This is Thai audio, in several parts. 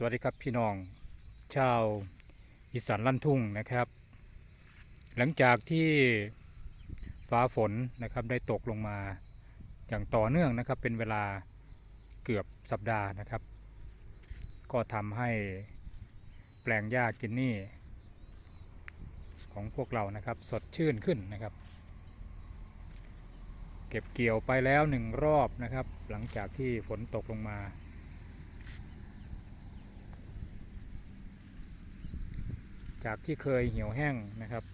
สวัสดีครับพี่น้อง ชาวอีสานลั่นทุ่งนะครับ หลังจากที่ฟ้าฝนนะครับได้ตกลงมาอย่างต่อเนื่องนะครับ เป็นเวลาเกือบสัปดาห์นะครับ ก็ทำให้แปลงหญ้ากินนี่ ของพวกเรานะครับสดชื่นขึ้นนะครับ เก็บเกี่ยวไปแล้วหนึ่งรอบนะครับ หลังจากที่ฝนตกลงมา จากที่เคยเหี่ยวแห้งนะครับ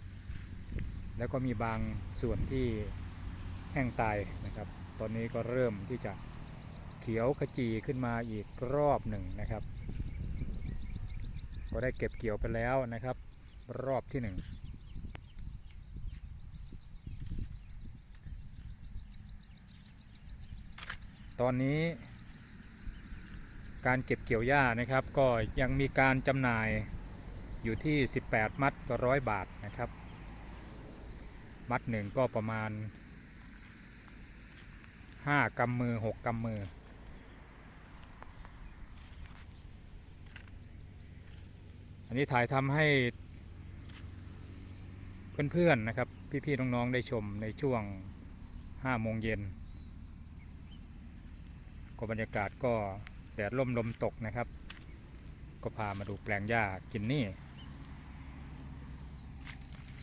แล้วก็มีบางส่วนที่แห้งตายนะครับ ตอนนี้ก็เริ่มที่จะเขียวขจีขึ้นมาอีกรอบหนึ่งนะครับ ก็ได้เก็บเกี่ยวไปแล้วนะครับ รอบที่หนึ่งตอนนี้การเก็บเกี่ยวหญ้านะครับ ก็ยังมีการจำหน่าย อยู่ที่ 18 มัดก็ร้อยบาทนะครับ มัดหนึ่งก็ประมาณ 5กำมือ 6กำมือ อันนี้ถ่ายทำให้เพื่อนๆนะครับ พี่ๆน้องๆได้ชมในช่วง5โมงเย็นก็บรรยากาศก็แดดล่มลมตกนะครับ ก็พามาดูแปลงหญ้ากินนี่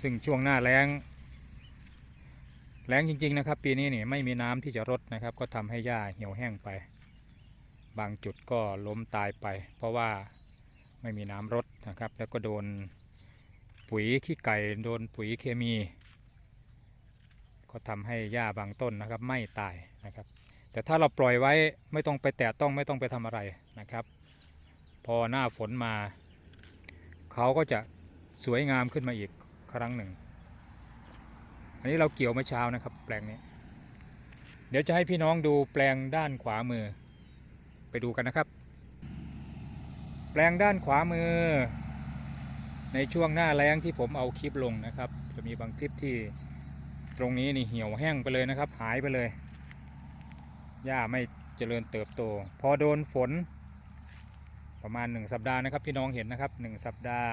ซึ่งช่วงหน้าแล้ง แล้งจริง ๆ นะครับ ปีนี้นี่ไม่มีน้ำที่จะรดนะครับ ก็ทำให้หญ้าเหี่ยวแห้งไป บางจุดก็ล้มตายไป เพราะว่าไม่มีน้ำรดนะครับ แล้วก็โดนปุ๋ยขี้ไก่โดนปุ๋ยเคมี ก็ทำให้หญ้าบางต้นนะครับไม่ตายนะครับ แต่ถ้าเราปล่อยไว้ไม่ต้องไปแตะต้องไม่ต้องไปทำอะไรนะครับ พอหน้าฝนมา เขาก็จะสวยงามขึ้นมาอีก ครั้งหนึ่ง อันนี้เราเกี่ยวเมื่อเช้านะครับ แปลงนี้ เดี๋ยวจะให้พี่น้องดูแปลงด้านขวามือ ไปดูกันนะครับ แปลงด้านขวามือ ในช่วงหน้าแล้งที่ผมเอาคลิปลงนะครับ จะมีบางคลิปที่ตรงนี้นี่เหี่ยวแห้งไปเลยนะครับ หายไปเลย หญ้าไม่เจริญเติบโต พอโดนฝนประมาณ 1 สัปดาห์นะครับ พี่น้องเห็นนะครับ 1 สัปดาห์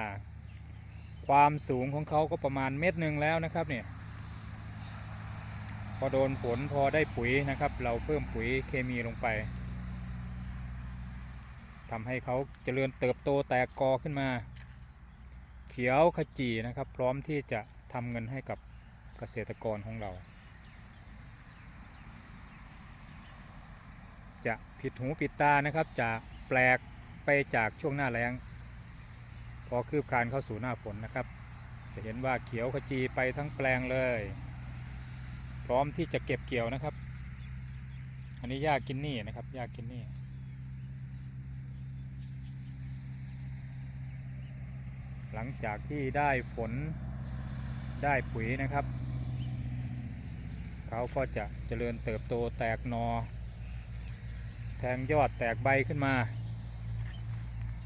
ความสูงของเขาก็ประมาณเม็ดหนึ่งแล้วนะครับเนี่ยพอโดนฝนพอได้ปุ๋ยนะครับ เราเพิ่มปุ๋ยเคมีลงไปทำให้เขาเจริญเติบโตแตกกอขึ้นมา เขียวขจีนะครับ พร้อมที่จะทำเงินให้กับเกษตรกรของเรา จะผิดหูผิดตานะครับจะแปลกไปจากช่วงหน้าแล้ง พอคืบคานเข้าสู่หน้าฝนนะครับ จะเห็นว่าเขียวขจีไปทั้งแปลงเลย พร้อมที่จะเก็บเกี่ยวนะครับ อันนี้หญ้ากินนี่นะครับหญ้ากินนี่หลังจากที่ได้ฝนได้ปุ๋ยนะครับ เขาก็จะเจริญเติบโตแตกนอ แทงยอดแตกใบขึ้นมา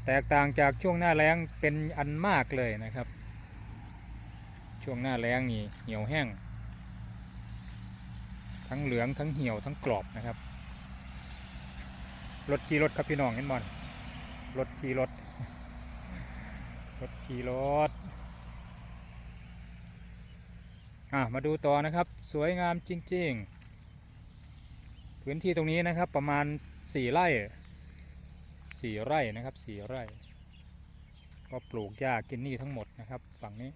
แตกต่างจากช่วงหน้าแล้งเป็นอันมากเลยนะครับ ช่วงหน้าแล้งนี่เหี่ยวแห้ง ทั้งเหลืองทั้งเหี่ยวทั้งกรอบนะครับรถขี่รถครับพี่น้องเห็นบอลรถขี่รถรถขี่รถอะมาดูต่อนะครับสวยงามจริง ๆ พื้นที่ตรงนี้นะครับประมาณ 4 ไร่ 4ไร่นะครับ4ไร่ ก็ปลูกหญ้ากินนี่ทั้งหมดนะครับ ฝั่งนี้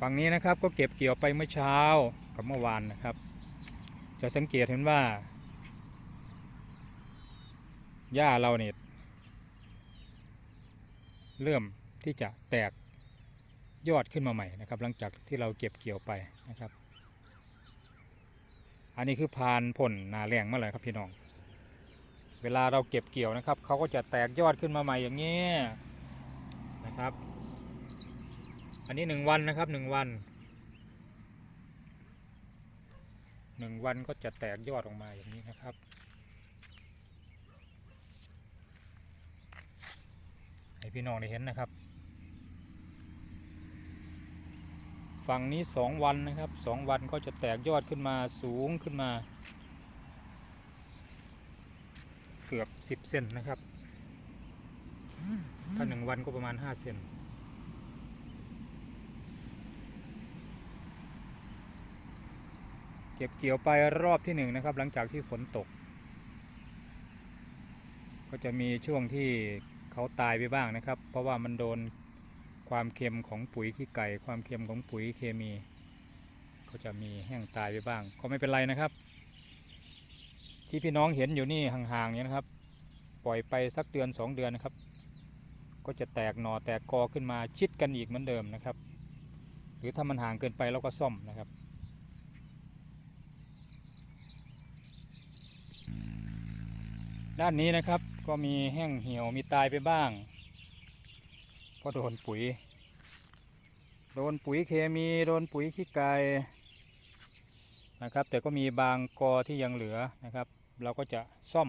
ฝั่งนี้นะครับก็เก็บเกี่ยวไปเมื่อเช้ากับเมื่อวานนะครับ จะสังเกตเห็นว่าหญ้าเราเนี่ยเริ่มที่จะแตกยอดขึ้นมาใหม่นะครับ หลังจากที่เราเก็บเกี่ยวไปนะครับ อันนี้คือพานผลนาแรงมาเลยครับพี่น้อง เวลาเราเก็บเกี่ยวนะครับเขาก็จะแตกยอดขึ้นมาใหม่อย่างนี้นะครับ อันนี้หนึ่งวันนะครับหนึ่งวันหนึ่งวันก็จะแตกยอดออกมาอย่างนี้นะครับให้พี่น้องได้เห็นนะครับ ฝั่งนี้สองวันนะครับสองวันก็จะแตกยอดขึ้นมาสูงขึ้นมา เกือบ10เซนนะครับ ถ้าหนึ่งวันก็ประมาณ5เซนเก็บเกี่ยวไปรอบที่หนึ่งนะครับ หลังจากที่ฝนตก ก็จะมีช่วงที่เขาตายไปบ้างนะครับ เพราะว่ามันโดนความเค็มของปุ๋ยขี้ไก่ ความเค็มของปุ๋ยเคมี ก็จะมีแห้งตายไปบ้าง ก็ไม่เป็นไรนะครับ ที่พี่น้องเห็นอยู่นี่ห่างๆเนี่ยนะครับ ปล่อยไปสักเดือนสองเดือนนะครับ ก็จะแตกหน่อแตกกอขึ้นมาชิดกันอีกเหมือนเดิมนะครับ หรือถ้ามันห่างเกินไปเราก็ซ่อมนะครับด้านนี้นะครับก็มีแห้งเหี่ยวมีตายไปบ้างเพราะโดนปุ๋ย โดนปุ๋ยเคมีโดนปุ๋ยขี้ไก่นะครับ แต่ก็มีบางกอที่ยังเหลือนะครับ เราก็จะซ่อม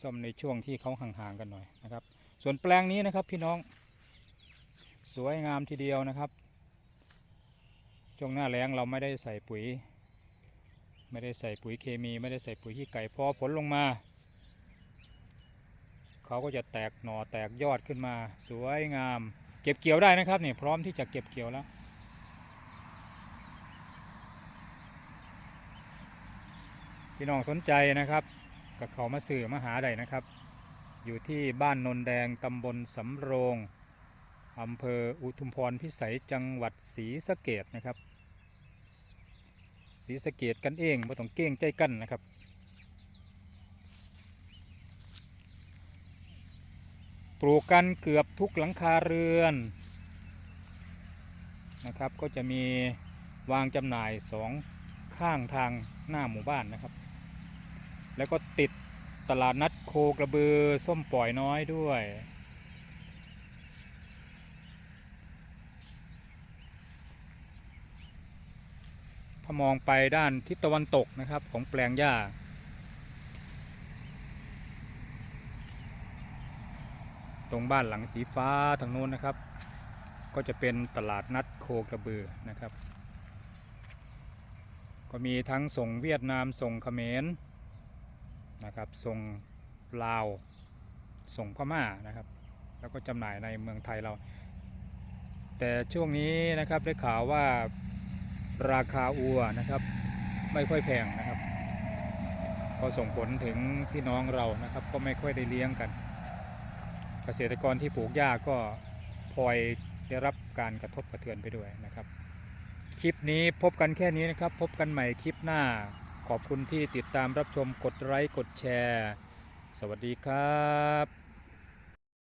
ซ่อมในช่วงที่เขาห่างๆกันหน่อยนะครับ ส่วนแปลงนี้นะครับพี่น้อง สวยงามทีเดียวนะครับ ช่วงหน้าแล้งเราไม่ได้ใส่ปุ๋ย ไม่ได้ใส่ปุ๋ยเคมี ไม่ได้ใส่ปุ๋ยขี้ไก่พอผลลงมา เขาก็จะแตกหน่อแตกยอดขึ้นมา สวยงาม เก็บเกี่ยวได้นะครับนี่พร้อมที่จะเก็บเกี่ยวแล้ว พี่น้องสนใจนะครับกับเขามาสื่อมาหาได้นะครับ อยู่ที่บ้านนนแดงตำบลสำโรงอำเภออุทุมพรพิสัยจังหวัดศรีสะเกดนะครับศรีสะเกดกันเองไม่ต้องเก้งใจกันนะครับปลูกกันเกือบทุกหลังคาเรือนนะครับ ก็จะมีวางจำหน่ายสองข้างทางหน้าหมู่บ้านนะครับ แล้วก็ติดตลาดนัดโคกระบือส้มปล่อยน้อยด้วย ถ้ามองไปด้านทิศตะวันตกนะครับของแปลงหญ้า ตรงบ้านหลังสีฟ้าทางโน้นนะครับ ก็จะเป็นตลาดนัดโคกระบือนะครับ ก็มีทั้งส่งเวียดนามส่งเขมร นะครับส่งลาว ส่งพม่านะครับ แล้วก็จำหน่ายในเมืองไทยเรา แต่ช่วงนี้นะครับได้ข่าวว่าราคาอัวนะครับ ไม่ค่อยแพงนะครับ ก็ส่งผลถึงพี่น้องเรานะครับ ก็ไม่ค่อยได้เลี้ยงกัน เกษตรกรที่ปลูกหญ้าก็พลอยได้รับการกระทบกระเทือนไปด้วยนะครับ คลิปนี้พบกันแค่นี้นะครับ พบกันใหม่คลิปหน้า ขอบคุณที่ติดตามรับชมกดไลค์กดแชร์ สวัสดีครับ